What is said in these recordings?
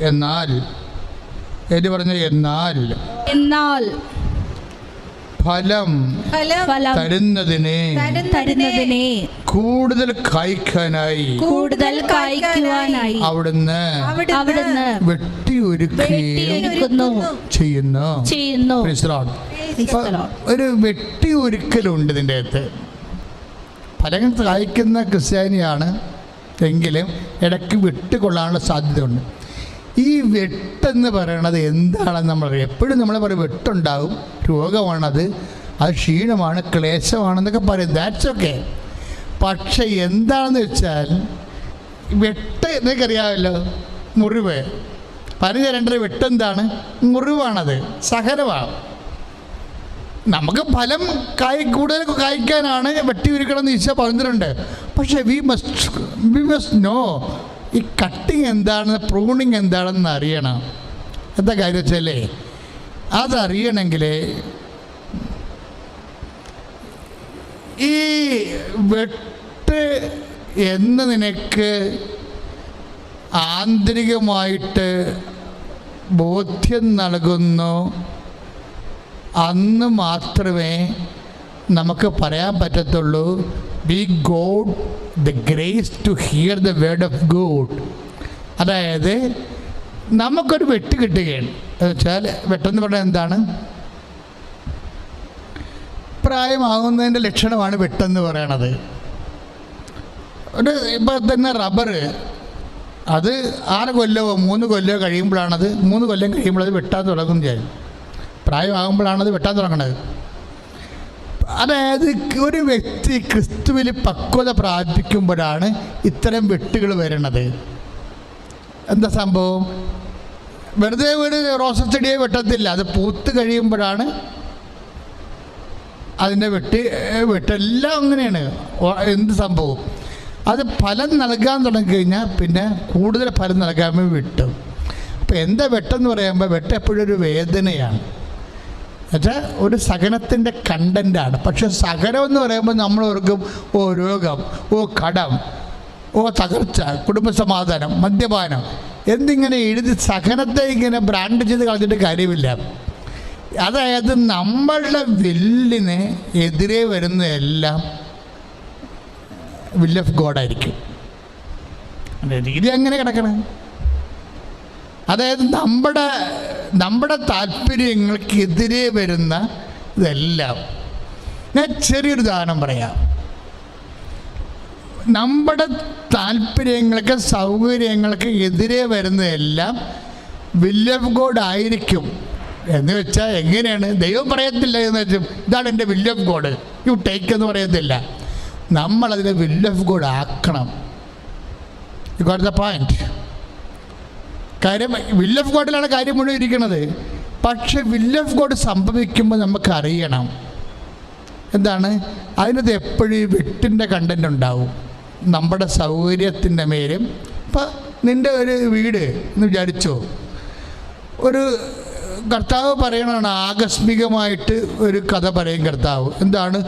എന്നാൽ എന്ന് പറഞ്ഞ എന്നാൽ. എന്നാൽ. ഫലം തരുന്നതിനെ തരുന്നതിനെ കൂടുതൽ കായ്ക്കാനായി കൂടുതൽ കായ്ക്കുവാനായി അവിടുന്ന് അവിടുന്ന് വെട്ടിയൊരുക്കുന്നു. ചെയ്യുന്നു. ചെയ്യുന്നു. ഒരു വെട്ടി ഒരുക്കലുണ്ട് ഇതിന്റെ അകത്ത്. ഫലങ്ങൾ കായ്ക്കുന്ന ക്രിസ്ത്യാനിയാണ് എങ്കിലും ഇടയ്ക്ക് വിട്ടുകൊള്ളാനുള്ള സാധ്യതയുണ്ട്. ഈ വെട്ടെന്ന് പറയണത് എന്താണെന്ന് നമ്മൾ എപ്പോഴും നമ്മൾ പറയും വെട്ടുണ്ടാവും രോഗമാണത്. അത് ക്ഷീണമാണ് ക്ലേശമാണെന്നൊക്കെ പറയും. ദാറ്റ്സ് ഓക്കെ പക്ഷെ എന്താണെന്ന് വെച്ചാൽ വെട്ട് അറിയാമല്ലോ മുറിവ്. പറഞ്ഞു രണ്ടര വെട്ടെന്താണ് മുറിവാണത്. സഹനമാണ്. നമുക്ക് ഫലം കായ് കൂടുതൽ കായ്ക്കാനാണ് വെട്ടി ഉരുക്കണം എന്ന് ഈശോ പറഞ്ഞിട്ടുണ്ട്. പക്ഷേ we must we must know ഈ കട്ടിങ് എന്താണ് പ്രൂണിങ് എന്താണെന്ന് അറിയണം. എന്താ കാര്യം വെച്ചല്ലേ അതറിയണമെങ്കിൽ ഈ വെട്ട് എന്ന് നിനക്ക് ആന്തരികമായിട്ട് ബോധ്യം നൽകുന്നു അന്ന് മാത്രമേ നമുക്ക് പറയാൻ പറ്റത്തുള്ളൂ by God the grace to hear the word of God അതായത് നമുക്കൊരു വെട്ട് കിട്ടുകയാണ്. വെച്ചാൽ വെട്ടെന്ന് പറഞ്ഞാൽ എന്താണ്? പ്രായമാകുന്നതിന്റെ ലക്ഷണമാണ് വെട്ടെന്ന് പറയണത്. ഒരു ഇപ്പോൾ തന്നെ റബ്ബർ അത് ആറ് കൊല്ലമോ മൂന്ന് കൊല്ലമോ കഴിയുമ്പോഴാണത് മൂന്ന് കൊല്ലം കഴിയുമ്പോൾ അത് വെട്ടാൻ തുടങ്ങും ഞാൻ പ്രായമാകുമ്പോഴാണ് അത് വെട്ടാൻ തുടങ്ങുന്നത് അതായത് ഒരു വ്യക്തി ക്രിസ്തുവിൽ പക്വത പ്രാപിക്കുമ്പോഴാണ് ഇത്തരം വെട്ടുകൾ വരുന്നത് എന്താ സംഭവം? വെറുതെ ഒരു ചെടിയെ വെട്ടത്തില്ല. അത് പൂത്ത് കഴിയുമ്പോഴാണ് അതിന്റെ വെട്ടി വെട്ടെല്ലാം അങ്ങനെയാണ്. എന്ത് സംഭവം? അത് ഫലം നൽകാൻ തുടങ്ങിക്കഴിഞ്ഞാൽ പിന്നെ കൂടുതൽ ഫലം നൽകാൻ വെട്ടും. അപ്പോൾ എന്താ വെട്ടെന്ന് പറയുമ്പോൾ വെട്ട് ഒരു വേദനയാണ്. എന്നുവെച്ചാൽ ഒരു സഹനത്തിന്റെ കണ്ടന്റാണ് പക്ഷെ സഹനം എന്ന് പറയുമ്പോൾ നമ്മൾ ഓർക്കും ഓ രോഗം ഓ കടം ഓ തകർച്ച കുടുംബസമാധാനം മദ്യപാനം. എന്നിങ്ങനെ എഴുതി സഹനത്തെ ഇങ്ങനെ ബ്രാൻഡ് ചെയ്ത് കളഞ്ഞിട്ട് കാര്യമില്ല. അതായത് നമ്മളുടെ വില്ലിന് എതിരെ വരുന്നതെല്ലാം വില്ല് ഓഫ് ഗോഡായിരിക്കും രീതി അങ്ങനെ കിടക്കണേ? അതായത് നമ്മുടെ നമ്മുടെ താല്പര്യങ്ങൾക്കെതിരെ വരുന്ന ഇതെല്ലാം. ഞാൻ ചെറിയൊരു ഉദാഹരണം പറയാം. നമ്മുടെ താല്പര്യങ്ങൾക്ക് സൗകര്യങ്ങൾക്ക് എതിരെ വരുന്നതെല്ലാം വില്ല് ഓഫ് ഗോഡ് ആയിരിക്കും. എന്ന് വെച്ചാൽ എങ്ങനെയാണ്? ദൈവം പറയത്തില്ല എന്ന് വെച്ചാൽ ഇതാണ് എന്റെ വില്ല് ഓഫ് ഗോഡ്. യു ടേക്ക് എന്ന് പറയത്തില്ല. നമ്മളതിനെ വില്ല് ഓഫ് ഗോഡ് ആക്കണം. യു ദ പോയിന്റ് കാര്യം വില്ല് ഓഫ് ഗോഡിലാണ് കാര്യം മുഴുവൻ ഇരിക്കുന്നത് പക്ഷെ വില്ല് ഓഫ് ഗോഡ് സംഭവിക്കുമ്പോൾ നമുക്കറിയണം എന്താണ്? അതിനകത്ത് എപ്പോഴും വെട്ടിന്റെ കണ്ടന്റ് ഉണ്ടാവും. നമ്മുടെ സൗകര്യത്തിന്റെ മേലും. ഇപ്പം നിന്റെ ഒരു വീട് എന്ന് വിചാരിച്ചോ? ഒരു കർത്താവ് പറയണതാണ് ആകസ്മികമായിട്ട് ഒരു കഥ പറയും കർത്താവ്. എന്താണ്?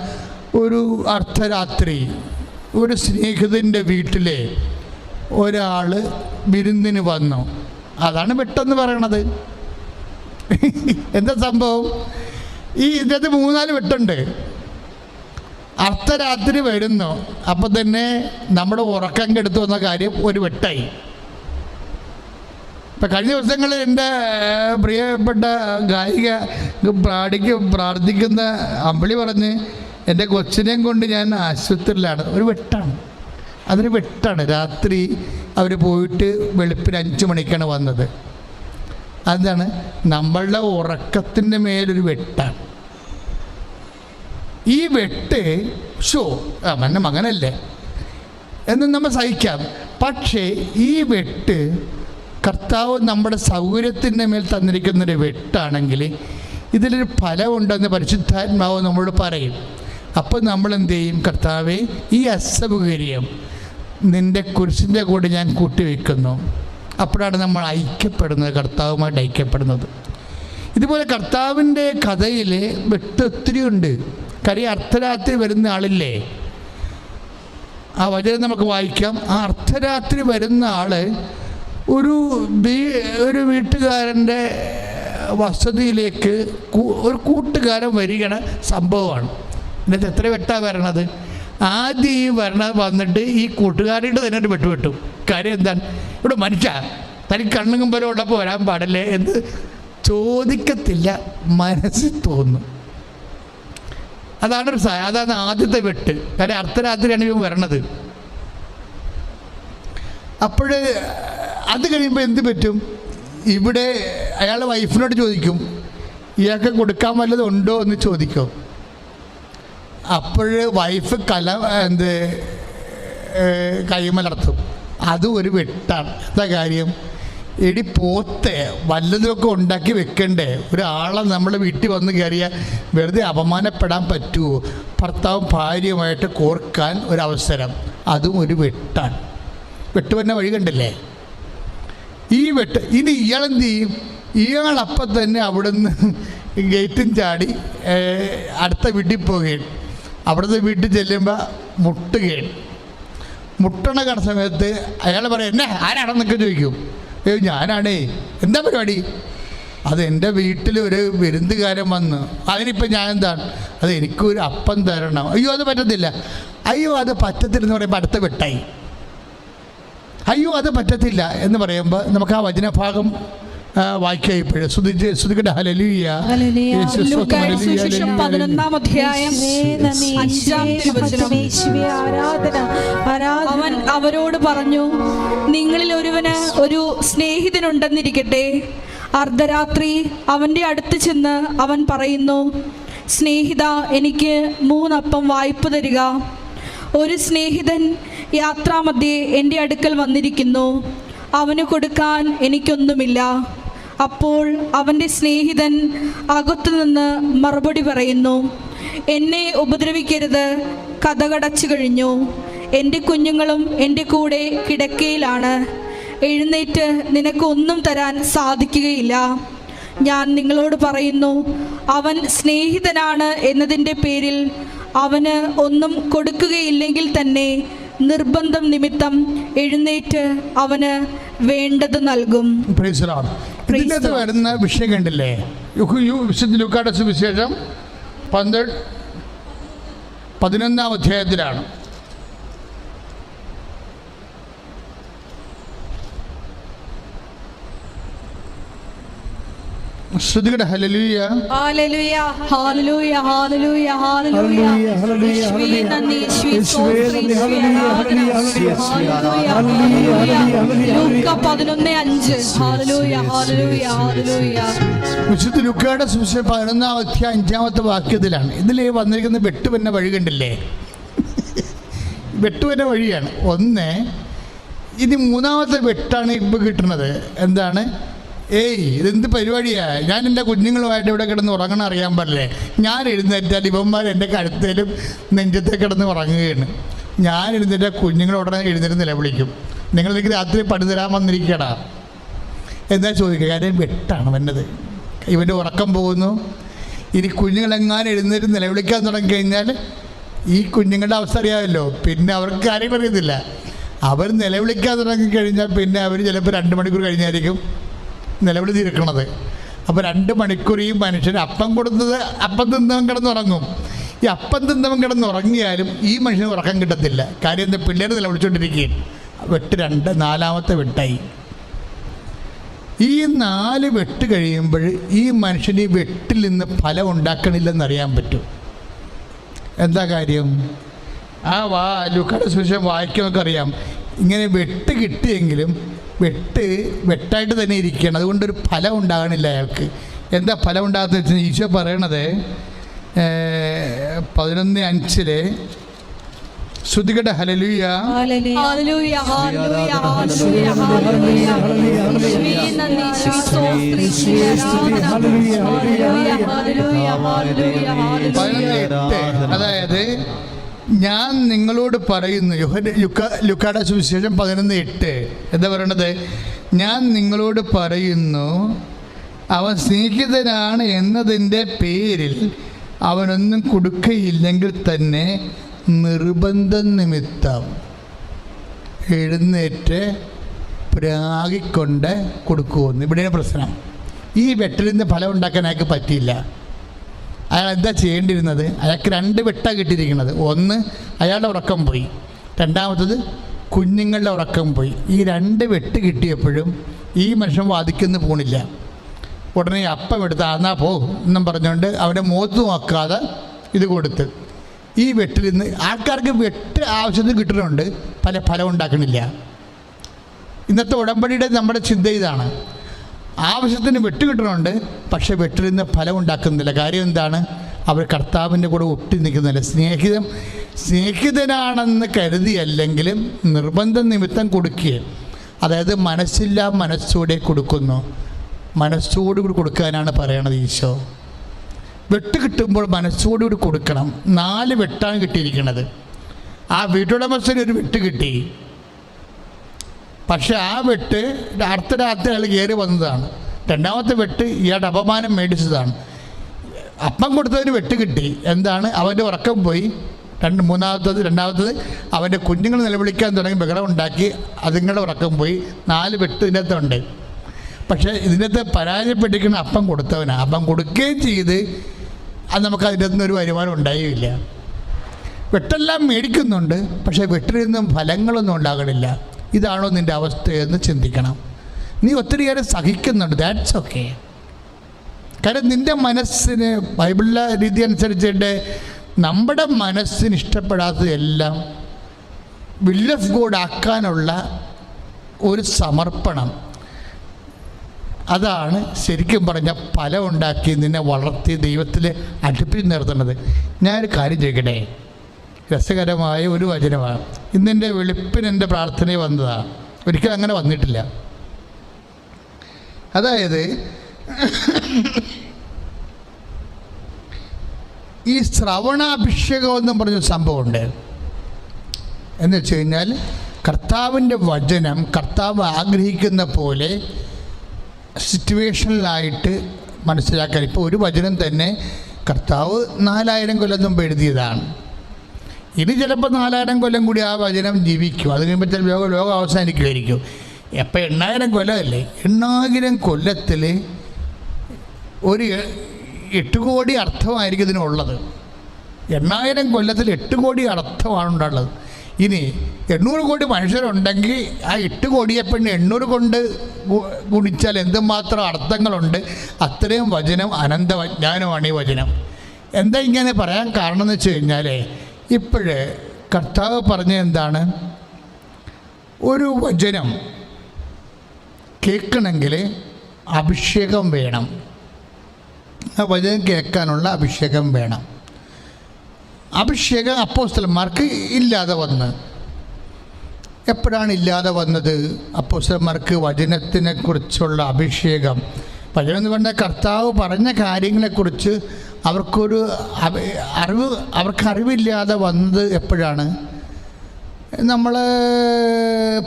ഒരു അർദ്ധരാത്രി ഒരു സ്നേഹിതന്റെ വീട്ടിലെ ഒരാൾ വിരുന്നിന് വന്നു. അതാണ് വെട്ടെന്ന് പറയണത്. എന്താ സംഭവം? ഈ ഇതിനകത്ത് മൂന്നാൽ വെട്ടുണ്ട്. അർദ്ധരാത്രി വരുന്നു. അപ്പം തന്നെ നമ്മുടെ ഉറക്കം കെടുത്തു വന്ന കാര്യം ഒരു വെട്ടായി. ഇപ്പം കഴിഞ്ഞ ദിവസങ്ങളിൽ എന്റെ പ്രിയപ്പെട്ട ഗായിക പ്രാടിക്ക് പ്രാർത്ഥിക്കുന്ന അമ്പിളി പറഞ്ഞ് എന്റെ കൊച്ചിനെയും കൊണ്ട് ഞാൻ ആശുപത്രിയിലാണ്. ഒരു വെട്ടാണ്. അതൊരു വെട്ടാണ്. രാത്രി അവർ പോയിട്ട് വെളുപ്പിന് അഞ്ച് മണിക്കാണ് വന്നത്. അതാണ് നമ്മളുടെ ഉറക്കത്തിന്റെ മേലൊരു വെട്ടാണ്. ഈ വെട്ട് ഷോ മന്ന മകനല്ലേ? എന്ന് നമ്മൾ സഹിക്കാം. പക്ഷേ ഈ വെട്ട് കർത്താവ് നമ്മുടെ സൗകര്യത്തിന്റെ മേൽ തന്നിരിക്കുന്നൊരു വെട്ടാണെങ്കിൽ ഇതിലൊരു ഫലമുണ്ടെന്ന് പരിശുദ്ധാത്മാവ് നമ്മളോട് പറയും. അപ്പോൾ നമ്മൾ എന്ത് ചെയ്യും? കർത്താവെ ഈ അസൗകര്യം നിന്റെ കുരിശിന്റെ കൂടെ ഞാൻ കൂട്ടിവെക്കുന്നു. അപ്പോഴാണ് നമ്മൾ ഐക്യപ്പെടുന്നത് കർത്താവുമായിട്ട് ഐക്യപ്പെടുന്നത്. ഇതുപോലെ കർത്താവിന്റെ കഥയിൽ വെട്ടൊത്തിരി ഉണ്ട്. കാര്യം അർദ്ധരാത്രി വരുന്ന ആളില്ലേ? ആ വചനം നമുക്ക് വായിക്കാം. ആ അർദ്ധരാത്രി വരുന്ന ആൾ ഒരു വീ- ഒരു വീട്ടുകാരന്റെ വസതിയിലേക്ക് ഒരു കൂട്ടുകാരൻ വരികണ സംഭവമാണ്. എന്നിട്ട് എത്ര വെട്ടാ വരണത്? ആദ്യം ഈ വരണ വന്നിട്ട് ഈ കൂട്ടുകാരിയുടെ തന്നെ ഒരു വെട്ടുപെട്ടു കാര്യം എന്താണ്? ഇവിടെ മനുഷ്യ തനിക്ക് കണ്ണും പോലെ ഉള്ളപ്പോൾ വരാൻ പാടില്ലേ എന്ന് ചോദിക്കത്തില്ല മനസ്സിൽ തോന്നും. അതാണ് ഒരു അതാണ് ആദ്യത്തെ വെട്ട്. കാര്യം അർദ്ധരാത്രിയാണ് ഇവൻ വരണത്. അപ്പോൾ അത് കഴിയുമ്പോൾ എന്ത് പറ്റും? ഇവിടെ അയാൾ വൈഫിനോട് ചോദിക്കും ഇയാൾക്ക് കൊടുക്കാൻ വല്ലതും ഉണ്ടോ? എന്ന് ചോദിക്കും. അപ്പോൾ വൈഫ് കല എന്ത് കൈമലർത്തും അതും ഒരു വെട്ടാണ്. എന്താ കാര്യം? എടി പോത്തെ വല്ലതുമൊക്കെ ഉണ്ടാക്കി വെക്കണ്ടേ? ഒരാളെ നമ്മൾ വീട്ടിൽ വന്ന് കയറിയാൽ വെറുതെ അപമാനപ്പെടാൻ പറ്റുമോ ഭർത്താവും ഭാര്യയുമായിട്ട് കോർക്കാൻ ഒരവസരം. അതും ഒരു വെട്ടാണ്. വെട്ട് തന്നെ വഴി കണ്ടില്ലേ? ഈ വെട്ട് ഇനി ഇയാളെന്ത് ചെയ്യും? ഇയാളപ്പം തന്നെ അവിടുന്ന് ഗേറ്റും ചാടി അടുത്ത വീട്ടിൽ പോവുകയും അവിടുത്തെ വീട്ടിൽ ചെല്ലുമ്പോൾ മുട്ടുകയും മുട്ടണ കട സമയത്ത് അയാൾ പറയും എന്നെ ആരാണെന്നൊക്കെ ചോദിക്കും. അയ്യോ ഞാനാണേ. എന്താ പരിപാടി? അത് എന്റെ വീട്ടിൽ ഒരു വിരുന്നുകാരൻ വന്ന് അതിനിപ്പോൾ ഞാൻ എന്താണ് അത് എനിക്കൊരു അപ്പം തരണം. അയ്യോ അത് പറ്റത്തില്ല. അയ്യോ അത് പറ്റത്തില്ലെന്ന് പറയുമ്പോൾ അടുത്ത വെട്ടായി. അയ്യോ അത് പറ്റത്തില്ല. എന്ന് പറയുമ്പോൾ നമുക്ക് ആ വചനഭാഗം വായിക്കാം ഇപ്പോഴും. ശ്രുതിച്ച് ശ്രുതിക്കട്ടെ ഹലലിയ ഹല്ലേലൂയ. ലൂക്കായുടെ സുവിശേഷം പതിനൊന്നാം അധ്യായം അഞ്ചാം തിരുവചനം. ആരാധന ആരാധന. അവൻ അവരോട് പറഞ്ഞു നിങ്ങളിൽ ഒരുവന് ഒരു സ്നേഹിതനുണ്ടെന്നിരിക്കട്ടെ. അർദ്ധരാത്രി അവന്റെ അടുത്ത് ചെന്ന് അവൻ പറയുന്നു സ്നേഹിത എനിക്ക് മൂന്നപ്പം വായ്പ തരിക. ഒരു സ്നേഹിതൻ യാത്രാമധ്യേ എന്റെ അടുക്കൽ വന്നിരിക്കുന്നു. അവന് കൊടുക്കാൻ എനിക്കൊന്നുമില്ല. അപ്പോൾ അവന്റെ സ്നേഹിതൻ അകത്തുനിന്ന് മറുപടി പറയുന്നു എന്നെ ഉപദ്രവിക്കരുത് കഥകടച്ചു കഴിഞ്ഞു. എന്റെ കുഞ്ഞുങ്ങളും എന്റെ കൂടെ കിടക്കയിലാണ്. എഴുന്നേറ്റ് നിനക്ക് ഒന്നും തരാൻ സാധിക്കുകയില്ല. ഞാൻ നിങ്ങളോട് പറയുന്നു അവൻ സ്നേഹിതനാണ് എന്നതിന്റെ പേരിൽ അവന് ഒന്നും കൊടുക്കുകയില്ലെങ്കിൽ തന്നെ നിർബന്ധം നിമിത്തം എഴുന്നേറ്റ് അവന് വേണ്ടത് നൽകും. അകത്ത് വരുന്ന വിഷയം കണ്ടില്ലേ? വിശുദ്ധ ലുക്കാടെ സുവിശേഷം പന്ത്രണ്ട് പതിനൊന്നാം അധ്യായത്തിലാണ്. ശ്രുതികടെ hallelujah. Hallelujah. Hallelujah hallelujah hallelujah. യേശുവേ നന്ദി hallelujah hallelujah Luka 11 5 hallelujah hallelujah hallelujah വിശുദ്ധ ലുക്കാടെ സുവിശേഷം പതിനൊന്നാം അധ്യായം അഞ്ചാമത്തെ വാക്യത്തിലാണ്. ഇതിൽ വന്നിരിക്കുന്ന വെട്ടുവന്ന വഴി കണ്ടില്ലേ? വെട്ടുവന്ന വഴിയാണ്. ഒന്ന് ഇനി മൂന്നാമത്തെ വെട്ടാണ് ഇപ്പോൾ കിട്ടുന്നത്. എന്താണ്? ഏയ് ഇതെന്ത് പരിപാടിയാ? ഞാൻ എന്റെ കുഞ്ഞുങ്ങളുമായിട്ട് ഇവിടെ കിടന്ന് ഉറങ്ങണം അറിയാൻ പാടില്ലേ ഞാൻ എഴുന്നേറ്റാൽ ഇവന്മാർ എന്റെ കഴുത്തേലും നെഞ്ചത്തെ കിടന്ന് ഉറങ്ങുകയാണ്. ഞാൻ എഴുന്നേറ്റാൽ കുഞ്ഞുങ്ങൾ ഉടനെ എഴുന്നേറ്റ് നിലവിളിക്കും. നിങ്ങൾ എനിക്ക് രാത്രി പണി തരാൻ വന്നിരിക്കടാ. എന്താ ചോദിക്കുക? കാര്യം വെട്ടാണ് വന്നത്. ഇവന്റെ ഉറക്കം പോകുന്നു. ഇനി കുഞ്ഞുങ്ങളെങ്ങാനും എഴുന്നേറ്റ് നിലവിളിക്കാൻ തുടങ്ങിക്കഴിഞ്ഞാൽ ഈ കുഞ്ഞുങ്ങളുടെ അവസ്ഥ അറിയാമല്ലോ. പിന്നെ അവർക്ക് കാര്യങ്ങൾ അറിയത്തില്ല അവർ നിലവിളിക്കാൻ തുടങ്ങിക്കഴിഞ്ഞാൽ പിന്നെ അവർ ചിലപ്പോൾ രണ്ട് മണിക്കൂർ കഴിഞ്ഞായിരിക്കും. നിലവിളി തീർക്കണത്. അപ്പോൾ രണ്ട് മണിക്കൂർ ഈ മനുഷ്യൻ അപ്പം കൊടുത്തത് അപ്പം തിന്നവൻ കിടന്നുറങ്ങും. ഈ അപ്പം തിന്നവൻ കിടന്നുറങ്ങിയാലും ഈ മനുഷ്യന് ഉറക്കം കിട്ടത്തില്ല. കാര്യം എന്താ? പിള്ളേർ നിലവിളിച്ചുകൊണ്ടിരിക്കുകയും വെട്ട് രണ്ട് നാലാമത്തെ വെട്ടായി. ഈ നാല് വെട്ട് കഴിയുമ്പോൾ ഈ മനുഷ്യന് ഈ വെട്ടിൽ നിന്ന് ഫലം ഉണ്ടാക്കണില്ലെന്നറിയാൻ പറ്റും. എന്താ കാര്യം? ആ വാ ലുക്കയുടെ സുവിശേഷം വായിക്കുമൊക്കെ അറിയാം. ഇങ്ങനെ വെട്ട് കിട്ടിയെങ്കിലും വെട്ട് വെട്ടായിട്ട് തന്നെ ഇരിക്കുകയാണ്. അതുകൊണ്ടൊരു ഫലം ഉണ്ടാകണില്ല അയാൾക്ക്. എന്താ ഫലം ഉണ്ടാകാത്ത വെച്ചാൽ ഈശോ പറയണത് പതിനൊന്ന് അഞ്ചിൽ ശ്രുതികട ഹലലൂയ പതിനൊന്ന് എട്ട് അതായത് ഞാൻ നിങ്ങളോട് പറയുന്നു ലുക്കാട ലുക്ക- ലുക്കാടെ സുവിശേഷം പതിനൊന്ന് എട്ട്. എന്താ പറയണത്? ഞാൻ നിങ്ങളോട് പറയുന്നു അവൻ സ്നേഹിതനാണ് എന്നതിന്റെ പേരിൽ അവനൊന്നും കൊടുക്കയില്ലെങ്കിൽ തന്നെ നിർബന്ധ നിമിത്തം എഴുന്നേറ്റ് പ്രാഗിക്കൊണ്ട് കൊടുക്കുമെന്ന് ഇവിടെയാണ് പ്രശ്നം. ഈ വെട്ടലിന്റെ ഫലം ഉണ്ടാക്കാൻ അയാൾക്ക് പറ്റിയില്ല. അയാൾ എന്താ ചെയ്യേണ്ടിയിരുന്നത്? അയാൾക്ക് രണ്ട് വെട്ട കിട്ടിയിരിക്കുന്നത്. ഒന്ന് അയാളുടെ ഉറക്കം പോയി. രണ്ടാമത്തത് കുഞ്ഞുങ്ങളുടെ ഉറക്കം പോയി. ഈ രണ്ട് വെട്ട് കിട്ടിയപ്പോഴും ഈ മനുഷ്യൻ വാദിക്കുന്ന പോണില്ല. ഉടനെ അപ്പം എടുത്ത് ആന്നാ പോകും എന്നും പറഞ്ഞുകൊണ്ട് അവന്റെ മുഖത്ത് നോക്കാതെ ഇത് കൊടുത്ത്. ഈ വെട്ടിൽ നിന്ന് ആൾക്കാർക്ക് വെട്ട് ആവശ്യത്തിന് കിട്ടുന്നുണ്ട്. പല ഫലം ഉണ്ടാക്കണില്ല. ഇന്നത്തെ ഉടമ്പടിയുടെ നമ്മുടെ ചിന്ത ഇതാണ്. ആവശ്യത്തിന് വെട്ട് പക്ഷെ പക്ഷേ നിന്ന് ഫലം ഉണ്ടാക്കുന്നില്ല കാര്യം എന്താണ്? അവർ കർത്താവിന്റെ കൂടെ ഒട്ടി നിൽക്കുന്നില്ല സ്നേഹിതം സ്നേഹിതനാണെന്ന് കരുതിയല്ലെങ്കിലും നിർബന്ധ നിമിത്തം കൊടുക്കുകയും അതായത് മനസ്സില്ല മനസ്സോടെ കൊടുക്കുന്നു. മനസ്സോടുകൂടി കൊടുക്കാനാണ് പറയണത് ഈശോ. വെട്ട് കിട്ടുമ്പോൾ മനസ്സോടുകൂടി കൊടുക്കണം. നാല് വെട്ടാണ് കിട്ടിയിരിക്കുന്നത് ആ വീട്ടുടമസ്ഥന് ഒരു വെട്ട് കിട്ടി. പക്ഷെ ആ വെട്ട് അടുത്ത രാത്രി അയാൾ കയറി വന്നതാണ്. രണ്ടാമത്തെ വെട്ട് ഇയാളുടെ അപമാനം മേടിച്ചതാണ്. അപ്പം കൊടുത്തതിന് വെട്ട് കിട്ടി. എന്താണ്? അവന്റെ ഉറക്കം പോയി. രണ്ട് മൂന്നാമത്തത് രണ്ടാമത്തത് അവന്റെ കുഞ്ഞുങ്ങൾ നിലവിളിക്കാൻ തുടങ്ങി ബഹളം ഉണ്ടാക്കി അതുങ്ങളുടെ ഉറക്കം പോയി. നാല് വെട്ട് ഇതിനകത്തുണ്ട്. പക്ഷേ ഇതിനകത്ത് പരാജയപ്പെട്ടിരിക്കുന്ന അപ്പം കൊടുത്തവനാണ് അപ്പം കൊടുക്കുകയും ചെയ്ത് അത് നമുക്ക് അതിന്റെ ഒരു വരുമാനം ഉണ്ടായില്ല. വെട്ടെല്ലാം മേടിക്കുന്നുണ്ട്. പക്ഷേ വെട്ടിൽ നിന്നും ഫലങ്ങളൊന്നും ഉണ്ടാകണില്ല. ഇതാണോ നിന്റെ അവസ്ഥയെന്ന് ചിന്തിക്കണം. നീ ഒത്തിരിയേറെ സഹിക്കുന്നുണ്ട്. ദാറ്റ്സ് ഓക്കെ കാരണം നിന്റെ മനസ്സിന് ബൈബിളിലെ രീതി അനുസരിച്ചിട്ട് നമ്മുടെ മനസ്സിന് ഇഷ്ടപ്പെടാത്തതെല്ലാം വില്ല് ഓഫ് ഗോഡ് ആക്കാനുള്ള ഒരു സമർപ്പണം. അതാണ് ശരിക്കും പറഞ്ഞ ഫലം ഉണ്ടാക്കി നിന്നെ വളർത്തി ദൈവത്തിൽ അടുപ്പിൽ നിർത്തുന്നത്. ഞാനൊരു കാര്യം ചോദിക്കട്ടെ? രസകരമായ ഒരു വചനമാണ്. ഇന്നെന്റെ വെളുപ്പിന് എന്റെ പ്രാർത്ഥന വന്നതാണ് ഒരിക്കലും അങ്ങനെ വന്നിട്ടില്ല. അതായത് ഈ ശ്രവണാഭിഷേകം എന്നും പറഞ്ഞൊരു സംഭവമുണ്ട്. എന്ന് വെച്ച് കഴിഞ്ഞാൽ കർത്താവിന്റെ വചനം കർത്താവ് ആഗ്രഹിക്കുന്ന പോലെ സിറ്റുവേഷനിലായിട്ട് മനസ്സിലാക്കാൻ. ഇപ്പോൾ ഒരു വചനം തന്നെ കർത്താവ് നാലായിരം കൊല്ലം മുമ്പ് എഴുതിയതാണ്. ഇനി ചിലപ്പോൾ നാലായിരം കൊല്ലം കൂടി ആ വചനം ജീവിക്കും. അത് കഴിയുമ്പോൾ ചില ലോകം ലോകം അവസാനിക്കുമായിരിക്കും. എപ്പോൾ എണ്ണായിരം കൊല്ലമല്ലേ? എണ്ണായിരം കൊല്ലത്തിൽ ഒരു എട്ട് കോടി അർത്ഥമായിരിക്കും ഇതിനുള്ളത്. എണ്ണായിരം കൊല്ലത്തിൽ എട്ട് കോടി അർത്ഥമാണ് ഉണ്ടാകുന്നത് ഇനി എണ്ണൂറ് കോടി മനുഷ്യരുണ്ടെങ്കിൽ ആ എട്ട് കോടിയെ പെണ്ണ് എണ്ണൂറ് കൊണ്ട് ഗുണിച്ചാൽ എന്തുമാത്രം അർത്ഥങ്ങളുണ്ട്? അത്രയും വചനം അനന്ത വിജ്ഞാനമാണ് ഈ വചനം. എന്താ ഇങ്ങനെ പറയാൻ കാരണം എന്ന് വെച്ച് കഴിഞ്ഞാൽ ഇപ്പോഴ് കർത്താവ് പറഞ്ഞ എന്താണ് ഒരു വചനം കേൾക്കണമെങ്കിൽ അഭിഷേകം വേണം. ആ വചനം കേൾക്കാനുള്ള അഭിഷേകം വേണം. അഭിഷേകം അപ്പോസ്തലന്മാർക്ക് ഇല്ലാതെ വന്ന്. എപ്പോഴാണ് ഇല്ലാതെ വന്നത്? അപ്പോസ്തലന്മാർക്ക് വചനത്തിനെക്കുറിച്ചുള്ള അഭിഷേകം. വചനം എന്ന് പറഞ്ഞാൽ കർത്താവ് പറഞ്ഞ കാര്യങ്ങളെക്കുറിച്ച് അവർക്കൊരു അറിവ് അവർക്ക് അറിവില്ലാതെ വന്നത് എപ്പോഴാണ്? നമ്മൾ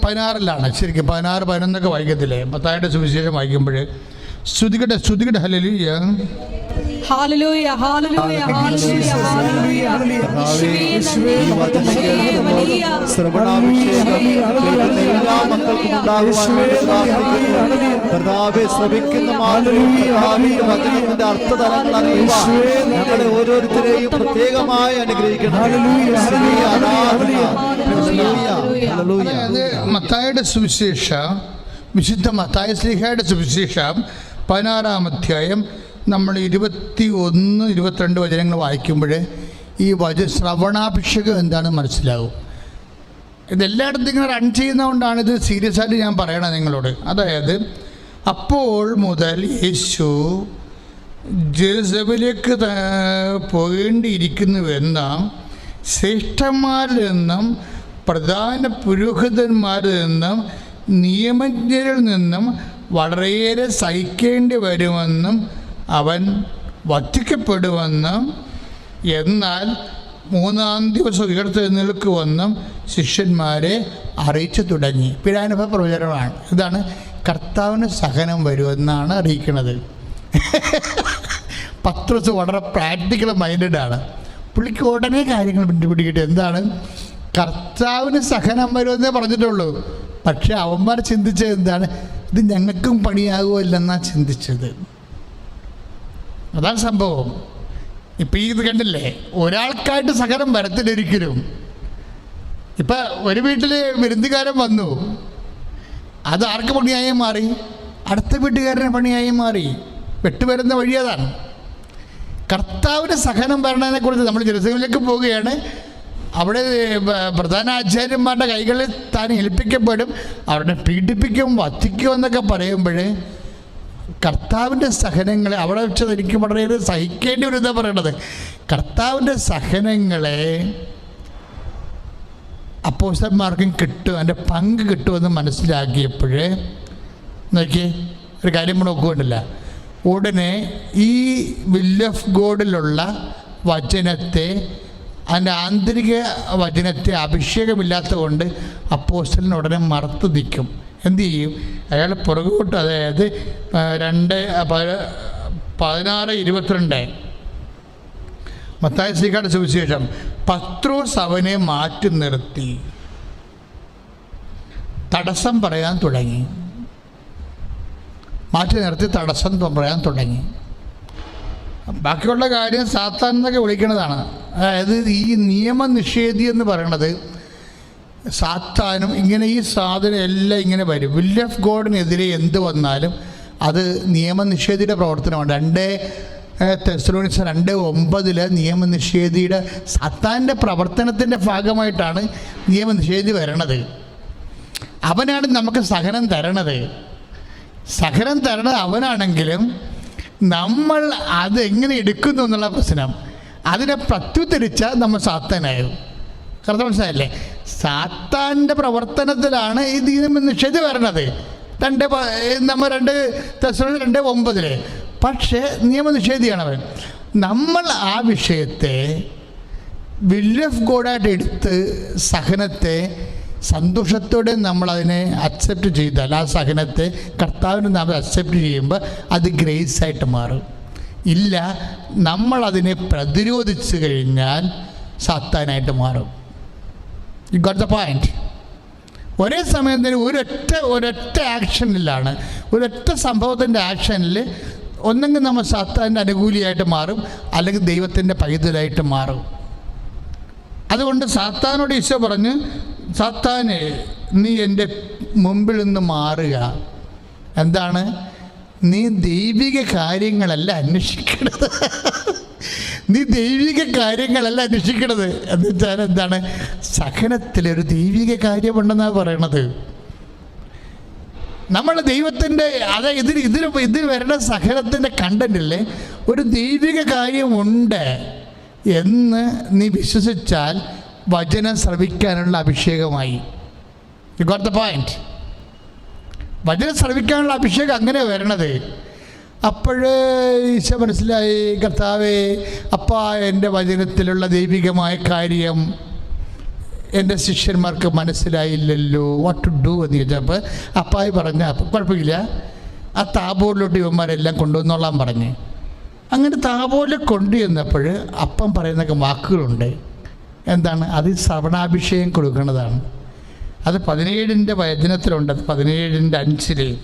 പതിനാറിലാണ്. ശരിക്കും പതിനാറ് പതിനൊന്നൊക്കെ വായിക്കത്തില്ലേ? പത്തായിട്ട് സുവിശേഷം വായിക്കുമ്പോൾ ശ്രുതികട ശ്രുതികട ഹലലിയ വലിയ എല്ലാ മക്കൾക്കും. കർത്താവെ ശ്രമിക്കുന്ന വചനത്തിന്റെ അർത്ഥതലങ്ങൾ അറിയുവാൻ ഞങ്ങളെ ഓരോരുത്തരെയും പ്രത്യേകമായി അനുഗ്രഹിക്കണം മത്തായുടെ സുവിശേഷ വിശുദ്ധ മത്തായ സ്ലിഹയുടെ സുവിശേഷം പതിനാറാം അധ്യായം നമ്മൾ ഇരുപത്തി ഒന്ന് ഇരുപത്തിരണ്ട് വചനങ്ങൾ വായിക്കുമ്പോൾ ഈ വച ശ്രവണാഭിഷേകം എന്താണെന്ന് മനസ്സിലാവും. ഇതെല്ലായിടത്തും ഇങ്ങനെ റൺ ചെയ്യുന്നതുകൊണ്ടാണ് ഇത് സീരിയസ് ആയിട്ട് ഞാൻ പറയണത് നിങ്ങളോട്. അതായത് അപ്പോൾ മുതൽ യേശു ജെറുസലേമിലേക്ക് ത- പോകേണ്ടിയിരിക്കുന്നുവെന്ന ശ്രേഷ്ഠന്മാരിൽ നിന്നും പ്രധാന പുരോഹിതന്മാരിൽ നിന്നും നിയമജ്ഞരിൽ നിന്നും വളരെയേറെ സഹിക്കേണ്ടി വരുമെന്നും അവൻ വധിക്കപ്പെടുമെന്നും എന്നാൽ മൂന്നാം ദിവസം ഉയർത്തെഴുന്നേൽക്കുമെന്നും ശിഷ്യന്മാരെ അറിയിച്ചു തുടങ്ങി. പിരാനുഭവ പ്രവചനമാണ്. ഇതാണ് കർത്താവിന് സഹനം വരുമെന്നാണ് അറിയിക്കുന്നത് പത്രസ് വളരെ പ്രാക്ടിക്കൽ മൈൻഡഡാണ് പുള്ളിക്ക് ഉടനെ കാര്യങ്ങൾ പിടിപിടിക്കട്ടെ. എന്താണ്? കർത്താവിന് സഹനം വരുമെന്നേ പറഞ്ഞിട്ടുള്ളൂ. പക്ഷെ അവന്മാർ ചിന്തിച്ചത് എന്താണ്? ഇത് ഞങ്ങൾക്കും പണിയാകുമല്ലെന്നാണ് ചിന്തിച്ചത്. അതാണ് സംഭവം. ഇപ്പം ഈ ഇത് കണ്ടില്ലേ? ഒരാൾക്കായിട്ട് സഹനം വരത്തിലൊരിക്കലും ഇപ്പം ഒരു വീട്ടിൽ വിരുന്നുകാരൻ വന്നു. അത് ആർക്ക് പണിയായി മാറി? അടുത്ത വീട്ടുകാരന് പണിയായി മാറി. വെട്ടുവരുന്ന വഴി അതാണ്. കർത്താവിന്റെ സഹനം വരണതിനെക്കുറിച്ച് നമ്മൾ ജെറുസലേമിലേക്ക് പോവുകയാണ്. അവിടെ പ്രധാന ആചാര്യന്മാരുടെ കൈകളിൽ താൻ ഏൽപ്പിക്കപ്പെടും. അവരുടെ പീഡിപ്പിക്കും വധിക്കും എന്നൊക്കെ പറയുമ്പോൾ കർത്താവിന്റെ സഹനങ്ങളെ അവിടെ വെച്ചത് എനിക്ക് വളരെ സഹിക്കേണ്ടി വരും എന്താ പറയണത്. കർത്താവിന്റെ സഹനങ്ങളെ അപ്പോസ്റ്റന്മാർക്കും കിട്ടും അതിന്റെ പങ്ക് കിട്ടുമെന്ന് മനസ്സിലാക്കിയപ്പോൾ നോക്കി ഒരു കാര്യം കൂടെ നോക്കുകൊണ്ടില്ല ഉടനെ ഈ വില്ല് ഓഫ് ഗോഡിലുള്ള വചനത്തെ അതിന്റെ ആന്തരിക വചനത്തെ അഭിഷേകമില്ലാത്തതുകൊണ്ട് അപ്പോസ്റ്റലിന് ഉടനെ മറുത്ത് നിൽക്കും. എന്ത് ചെയ്യും അയാൾ പുറകോട്ട് അതായത് രണ്ട് പതിനാറ് ഇരുപത്തിരണ്ട്. മത്തായ ശ്രീകാട് സുവിശേഷം പത്രോസ് അവനെ മാറ്റി നിർത്തി. തടസ്സം പറയാൻ തുടങ്ങി. മാറ്റി നിർത്തി തടസ്സം പറയാൻ തുടങ്ങി. ബാക്കിയുള്ള കാര്യം സാത്താൻ എന്നൊക്കെ വിളിക്കുന്നതാണ് അതായത് ഈ നിയമനിഷേധി എന്ന് പറയണത് സാത്താനും ഇങ്ങനെ ഈ സാധനം എല്ലാം ഇങ്ങനെ വരും. വില്ല് ഓഫ് ഗോഡിനെതിരെ എന്ത് വന്നാലും അത് നിയമനിഷേധിയുടെ പ്രവർത്തനമാണ്. രണ്ട് തെസ്ലോണിസ് രണ്ട് ഒമ്പതിൽ നിയമനിഷേധിയുടെ സത്താന്റെ പ്രവർത്തനത്തിന്റെ ഭാഗമായിട്ടാണ് നിയമനിഷേധി വരണത്. അവനാണ് നമുക്ക് സഹനം തരണത്. സഹനം തരണത് അവനാണെങ്കിലും നമ്മൾ അതെങ്ങനെ എടുക്കുന്നു എന്നുള്ള പ്രശ്നം. അതിനെ പ്രത്യുദ്ധരിച്ച നമ്മൾ സാത്താനായും. കറക്റ്റ് മനസ്സിലായില്ലേ? സാത്താന്റെ പ്രവർത്തനത്തിലാണ് ഈ ദീനം നിഷേധി വരണത്. രണ്ട് നമ്മൾ രണ്ട് തെസ്സലോനി രണ്ട് ഒമ്പതിൽ. പക്ഷേ നിയമനിഷേധിയാണ് അവൻ നമ്മൾ ആ വിഷയത്തെ വില്ല് ഓഫ് ഗോഡായിട്ട് എടുത്ത് സഹനത്തെ സന്തോഷത്തോടെ നമ്മളതിനെ അക്സെപ്റ്റ് ചെയ്താൽ ആ സഹനത്തെ കർത്താവിന് നാം അക്സെപ്റ്റ് ചെയ്യുമ്പോൾ അത് ഗ്രേസ് ആയിട്ട് മാറും. ഇല്ല നമ്മളതിനെ പ്രതിരോധിച്ചു കഴിഞ്ഞാൽ സാത്താനായിട്ട് മാറും. യു ഗോട്ട് ദ പോയിന്റ് ഒരേ സമയം തന്നെ ഒരൊറ്റ ഒരൊറ്റ ആക്ഷനിലാണ് ഒരൊറ്റ സംഭവത്തിന്റെ ആക്ഷനിൽ ഒന്നെങ്കിൽ നമ്മൾ സത്താന്റെ അനുകൂലിയായിട്ട് മാറും അല്ലെങ്കിൽ ദൈവത്തിന്റെ പൈതലായിട്ട് മാറും. അതുകൊണ്ട് സാത്താനോട് ഈശോ പറഞ്ഞ് സാത്താനെ നീ എന്റെ മുമ്പിൽ നിന്ന് മാറുക. എന്താണ്? നീ ദൈവിക കാര്യങ്ങളല്ല അന്വേഷിക്കണത്. നീ ദൈവിക കാര്യങ്ങളല്ല അന്വേഷിക്കണത്. എന്ന് വെച്ചാൽ എന്താണ് സഹനത്തിലൊരു ദൈവിക കാര്യമുണ്ടെന്നാണ് പറയണത്. നമ്മൾ ദൈവത്തിന്റെ അതായത് ഇതിൽ ഇതിൽ ഇതിൽ വരുന്ന സഹനത്തിന്റെ കണ്ടന്റിൽ ഒരു ദൈവിക കാര്യമുണ്ട് എന്ന് നീ വിശ്വസിച്ചാൽ വചനം ശ്രവിക്കാനുള്ള അഭിഷേകമായി. യു ഗോട്ട് ദ പോയിന്റ് വചനം ശ്രവിക്കാനുള്ള അഭിഷേകം അങ്ങനെ വരണത്. അപ്പോഴ് ഈശോ മനസ്സിലായി കർത്താവേ അപ്പ എന്റെ വചനത്തിലുള്ള ദൈവികമായ കാര്യം എന്റെ ശിഷ്യന്മാർക്ക് മനസ്സിലായില്ലല്ലോ. വാട്ട് ടു ഡു എന്ന് ചോദിച്ചപ്പോൾ അപ്പായി പറഞ്ഞ കുഴപ്പമില്ല. ആ താബോറിലോട്ട് ഇവന്മാരെല്ലാം കൊണ്ടുവന്നോളാൻ പറഞ്ഞ്. അങ്ങനെ താബോറിൽ കൊണ്ടുവന്നപ്പോൾ അപ്പം പറയുന്ന വാക്കുകളുണ്ട്. എന്താണ്? അത് ശ്രവണാഭിഷേകം കൊടുക്കുന്നതാണ്. അത് പതിനേഴിന്റെ വചനത്തിലുണ്ട്. പതിനേഴിന്റെ അഞ്ചിൽ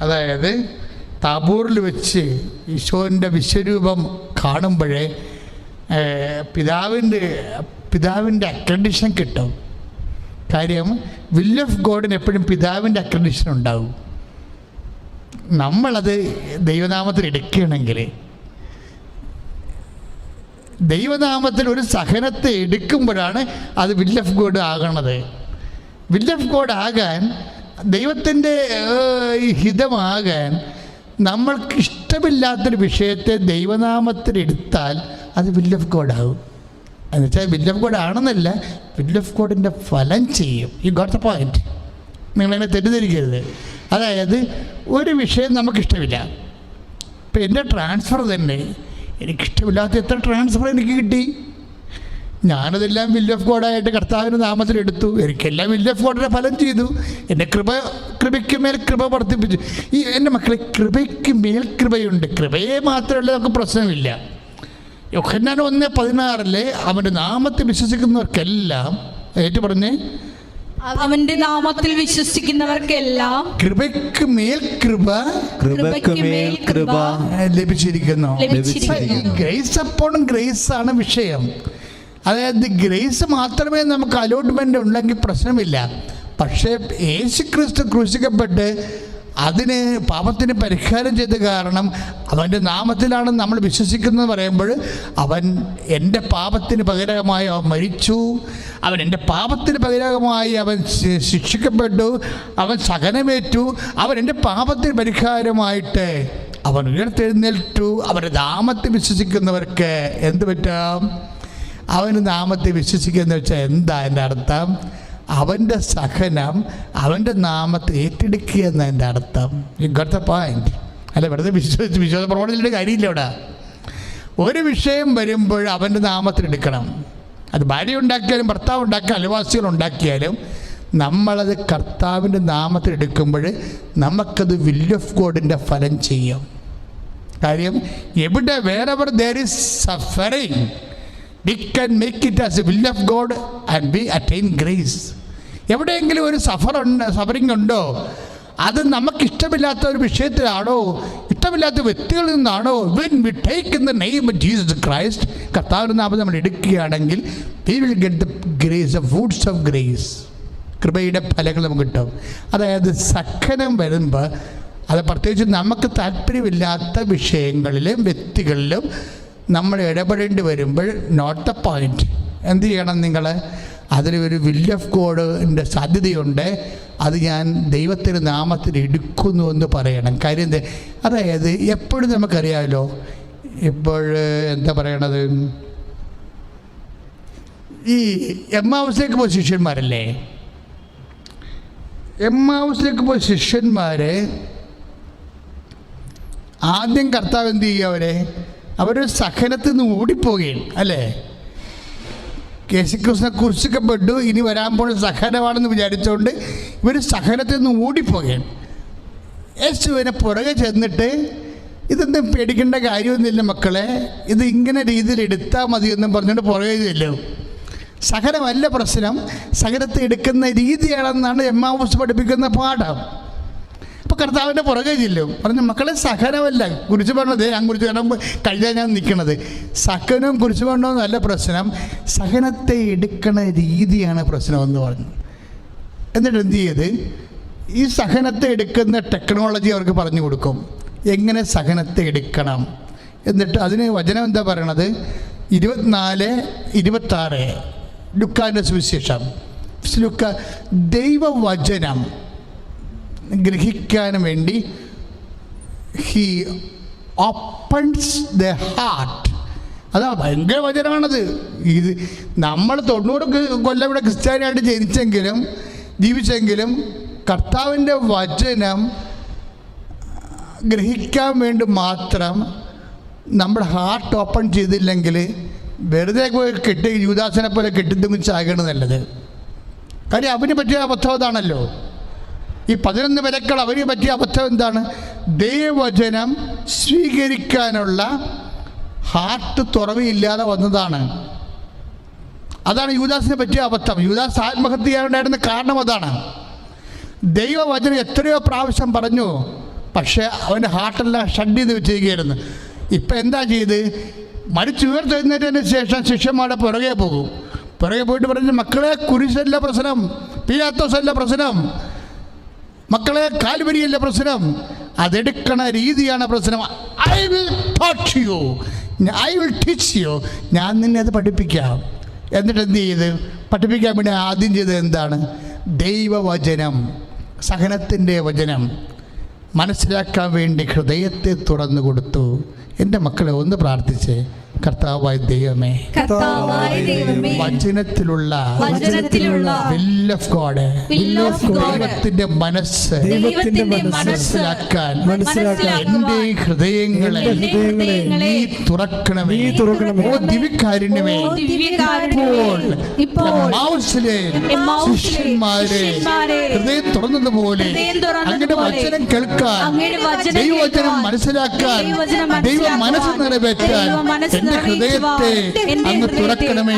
അതായത് താബൂറിൽ വെച്ച് ഈശോന്റെ വിശ്വരൂപം കാണുമ്പോഴേ പിതാവിന്റെ പിതാവിന്റെ അക്രഡിഷൻ കിട്ടും. കാര്യം വിൽ ഓഫ് ഗോഡിന് എപ്പോഴും പിതാവിന്റെ അക്രഡിഷൻ ഉണ്ടാവും. നമ്മളത് ദൈവനാമത്തിൽ എടുക്കുകയാണെങ്കിൽ ദൈവനാമത്തിൽ ഒരു സഹനത്തെ എടുക്കുമ്പോഴാണ് അത് വിൽ ഓഫ് ഗോഡ് ആകണത്. വിൽ ഓഫ് ഗോഡ് ആകാൻ ദൈവത്തിന്റെ ഹിതമാകാൻ നമ്മൾക്ക് ഇഷ്ടമില്ലാത്തൊരു വിഷയത്തെ ദൈവനാമത്തിലെടുത്താൽ അത് വില്ല് ഓഫ് ഗോഡ് ആകും എന്ന് വെച്ചാൽ വിൽ ഓഫ് ഗോഡ് ആണെന്നല്ല വില്ല് ഓഫ് ഗോഡിന്റെ ഫലം ചെയ്യും. ഈ ഗോട്ട് ദ പോയിന്റ് നിങ്ങളങ്ങനെ തെറ്റിദ്ധരിക്കരുത്. അതായത് ഒരു വിഷയം നമുക്കിഷ്ടമില്ല. ഇപ്പം എന്റെ ട്രാൻസ്ഫർ തന്നെ എനിക്കിഷ്ടമില്ലാത്ത എത്ര ട്രാൻസ്ഫർ എനിക്ക് കിട്ടി? ഞാനതെല്ലാം വില്ല് ഓഫ് ഗോഡായിട്ട് കർത്താവിന്റെ നാമത്തിൽ എടുത്തു. എനിക്കെല്ലാം വില്ല് ഓഫ് ഗോഡിന്റെ ഫലം ചെയ്തു. എന്റെ കൃപ കൃപയ്ക്ക് മേൽ കൃപ വർദ്ധിപ്പിച്ചു. ഈ എന്റെ മക്കളെ കൃപയ്ക്ക് മേൽ കൃപയുണ്ട്. കൃപയെ മാത്രമല്ല നമുക്ക് പ്രശ്നമില്ല. യോഹന്നാൻ ഒന്ന് പതിനാറിലെ അവന്റെ നാമത്തിൽ വിശ്വസിക്കുന്നവർക്കെല്ലാം ഏറ്റു പറഞ്ഞേ? അവന്റെ നാമത്തിൽ വിശ്വസിക്കുന്നവർക്കെല്ലാം കൃപയ്ക്ക് മേൽ കൃപ കൃപയ്ക്ക് മേൽ കൃപ ലഭിച്ചിരിക്കുന്നു. ലഭിച്ചിരിക്കുന്നു. ഗ്രേസ് അപ്പോൺ ഗ്രേസ് ആണ് വിഷയം. അതായത് ഗ്രേസ് മാത്രമേ നമുക്ക് അലോട്ട്മെന്റ് ഉണ്ടെങ്കിൽ പ്രശ്നമില്ല. പക്ഷേ യേശു ക്രിസ്തു ക്രൂശിക്കപ്പെട്ട് അതിന് പാപത്തിന് പരിഹാരം ചെയ്ത കാരണം അവന്റെ നാമത്തിലാണ് നമ്മൾ വിശ്വസിക്കുന്നത് പറയുമ്പോൾ അവൻ എന്റെ പാപത്തിന് പകരമായി അവൻ മരിച്ചു. അവൻ എന്റെ പാപത്തിന് പകരമായി അവൻ ശിക്ഷിക്കപ്പെട്ടു. അവൻ സഹനമേറ്റു. അവൻ എന്റെ പാപത്തിന് പരിഹാരമായിട്ട് അവൻ ഉയർത്തെഴുന്നേറ്റു. അവന്റെ നാമത്തിൽ വിശ്വസിക്കുന്നവർക്ക് എന്ത് പറ്റാം? അവന് നാമത്തെ വിശ്വസിക്കുക വെച്ചാൽ എന്താ എന്റെ അർത്ഥം? അവന്റെ സഹനം അവന്റെ നാമത്തെ ഏറ്റെടുക്കുക എന്നതിന്റെ അർത്ഥം. ഇങ്ങനത്തെ പോയിന്റ് അല്ല വെറുതെ വിശ്വസിച്ച് വിശ്വാസ പ്രവർത്തനത്തിന്റെ കാര്യമില്ല ഇവിടെ. ഒരു വിഷയം വരുമ്പോൾ അവന്റെ നാമത്തിൽ എടുക്കണം. അത് ഭാര്യ ഉണ്ടാക്കിയാലും ഭർത്താവ് ഉണ്ടാക്കിയാലും അയൽവാസികൾ ഉണ്ടാക്കിയാലും നമ്മളത് കർത്താവിന്റെ നാമത്തിൽ എടുക്കുമ്പോൾ നമുക്കത് വില്ല് ഓഫ് ഗോഡിന്റെ ഫലം ചെയ്യും. കാര്യം എവിടെ വേറെ there is suffering we can make it as a will of God and be attain grace എവിടെയെങ്കിലും ഒരു സഫർ ഉണ്ട് സഫറിങ് ഉണ്ടോ? അത് നമുക്ക് ഇഷ്ടമില്ലാത്ത ഒരു വിഷയത്തിലാണോ? ഇഷ്ടമില്ലാത്ത വ്യക്തികളിൽ നിന്നാണോ? When we take in the name of Jesus Christ കർത്താവിന്റെ നാമം നമ്മൾ എടുക്കുകയാണെങ്കിൽ we will get the grace the foods of grace കൃപയുടെ ഫലങ്ങൾ നമുക്ക് കിട്ടും. അതായത് സഖനം വരുമ്പോൾ അത് പ്രത്യേകിച്ച് നമുക്ക് താല്പര്യമില്ലാത്ത വിഷയങ്ങളിലും വ്യക്തികളിലും നമ്മൾ ഇടപെടേണ്ടി വരുമ്പോൾ നോട്ട് എ പോയിന്റ് എന്ത് ചെയ്യണം നിങ്ങൾ അതിൽ ഒരു വില്ല് ഓഫ് ഗോഡിന്റെ സാധ്യതയുണ്ട്. അത് ഞാൻ ദൈവത്തിന്റെ നാമത്തിൽ എടുക്കുന്നു എന്ന് പറയണം. കാര്യം അതായത് എപ്പോഴും നമുക്കറിയാമല്ലോ ഇപ്പോൾ എന്താ പറയണത്? ഈ എം ഹൗസിലേക്ക് പോയ ശിഷ്യന്മാരല്ലേ? എം ഹൗസിലേക്ക് പോയ ശിഷ്യന്മാരെ ആദ്യം കർത്താവ് എന്ത് ചെയ്യുക അവരെ? അവർ സഹനത്തിൽ നിന്ന് ഓടിപ്പോവുകയാണ് അല്ലേ? യേശുക്രിസ്തുനെ കുറിച്ചിക്കപ്പെട്ടു ഇനി വരാൻ പോകുന്ന സഹനമാണെന്ന് വിചാരിച്ചുകൊണ്ട് ഇവർ സഹനത്തിൽ നിന്ന് ഓടിപ്പോവുകയാണ് യേശുവിനെ പുറകെ ചെന്നിട്ട് ഇതൊന്നും പേടിക്കേണ്ട കാര്യമൊന്നുമില്ല മക്കളെ ഇത് ഇങ്ങനെ രീതിയിൽ എടുത്താൽ മതി എന്നും പറഞ്ഞുകൊണ്ട് പുറകെ ചെല്ലും. സഹനമല്ല പ്രശ്നം സഹനത്തെ എടുക്കുന്ന രീതിയാണെന്നാണ് എം പഠിപ്പിക്കുന്ന പാഠം. കർത്താവിന്റെ പുറകെ ചെല്ലും. പറഞ്ഞു മക്കളെ സഹനമല്ല. കുറിച്ച് പറഞ്ഞത് ഞാൻ കുറിച്ച് കാരണം കഴിഞ്ഞാൽ ഞാൻ നിൽക്കണത് സഹനവും കുറിച്ച് പറഞ്ഞൊന്നല്ല പ്രശ്നം. സഹനത്തെ എടുക്കണ രീതിയാണ് പ്രശ്നമെന്ന് പറഞ്ഞു. എന്നിട്ട് എന്ത് ചെയ്ത്? ഈ സഹനത്തെ എടുക്കുന്ന ടെക്നോളജി അവർക്ക് പറഞ്ഞു കൊടുക്കും. എങ്ങനെ സഹനത്തെ എടുക്കണം? എന്നിട്ട് അതിന് വചനം എന്താ പറയണത്? ഇരുപത്തിനാല് ഇരുപത്താറ്. ലുക്കാന്റെ സുവിശേഷം. ലുക്ക ദൈവവചനം. ഗ്രഹിക്കാൻ വേണ്ടി ഹി ഓപ്പൺസ് ദ ഹാർട്ട് അതാ ഭയങ്കര വചനമാണത്. ഇത് നമ്മൾ തൊണ്ണൂറ് കൊല്ലം ഇവിടെ ക്രിസ്ത്യാനിയായിട്ട് ജനിച്ചെങ്കിലും ജീവിച്ചെങ്കിലും കർത്താവിന്റെ വചനം ഗ്രഹിക്കാൻ വേണ്ടി മാത്രം നമ്മുടെ ഹാർട്ട് ഓപ്പൺ ചെയ്തില്ലെങ്കിൽ വെറുതെ കെട്ടി യുവദാസനെ പോലെ കെട്ടിത്തുമിച്ചാകണം ചാകണം നല്ലത്. കാര്യം അവന് പറ്റിയ അബദ്ധം അതാണല്ലോ. ഈ പതിനൊന്ന് വിലക്കൾ അവന് പറ്റിയ അബദ്ധം എന്താണ്? ദൈവവചനം സ്വീകരിക്കാനുള്ള ഹാർട്ട് തുറവിയില്ലാതെ വന്നതാണ്. അതാണ് യുവദാസിനെ പറ്റിയ അബദ്ധം യുവദാസ് ആത്മഹത്യ ചെയ്യാനുണ്ടായിരുന്ന കാരണം അതാണ്. ദൈവവചനം എത്രയോ പ്രാവശ്യം പറഞ്ഞു പക്ഷേ അവന്റെ ഹാർട്ടെല്ലാം ഷഡ് ചെയ്ത് വെച്ചിരിക്കുകയായിരുന്നു. ഇപ്പം എന്താ ചെയ്ത്? മരിച്ചു ഉയർത്തെഴുന്നേറ്റതിന് ശേഷം ശിഷ്യന്മാരുടെ പുറകെ പോകും. പുറകെ പോയിട്ട് പറഞ്ഞു മക്കളെ കുരിശല്ല പ്രശ്നം പീലാത്തോസല്ല പ്രശ്നം മക്കളെ കാൽവരിയല്ല പ്രശ്നം? അതെടുക്കണ രീതിയാണ് പ്രശ്നം. I will teach you I will teach you ഞാൻ നിന്നെ അത് പഠിപ്പിക്കാം. എന്നിട്ട് എന്ത് ചെയ്ത്? പഠിപ്പിക്കാൻ വേണ്ടി ആദ്യം ചെയ്തത് എന്താണ്? ദൈവവചനം. സഹനത്തിന്റെ വചനം. മനസ്സിലാക്കാൻ വേണ്ടി ഹൃദയത്തെ തുറന്നു കൊടുത്തു. എന്റെ മക്കളെ ഒന്ന് പ്രാർത്ഥിച്ച്. കർത്താവായ ദൈവമേ വചനത്തിലുള്ള വചനത്തിലുള്ള ഓഫ് ഗോഡ് ദൈവത്തിന്റെ മനസ്സ് മനസ്സിലാക്കാൻ എന്റെ ഹൃദയങ്ങളെ നീ തുറക്കണമേ തുറക്കണമേ. ഓ ദിവ്യകാരുണ്യമേ ഇപ്പോൾ ശിഷ്യന്മാരെ ഹൃദയം തുറന്നതുപോലെ അങ്ങയുടെ വചനം കേൾക്കാൻ ദൈവവചനം മനസ്സിലാക്കാൻ ദൈവം മനസ്സ് നിറവേറ്റാൻ എന്റെ ഹൃദയത്തെ ഹൃദയത്തെ തുറക്കണമേ.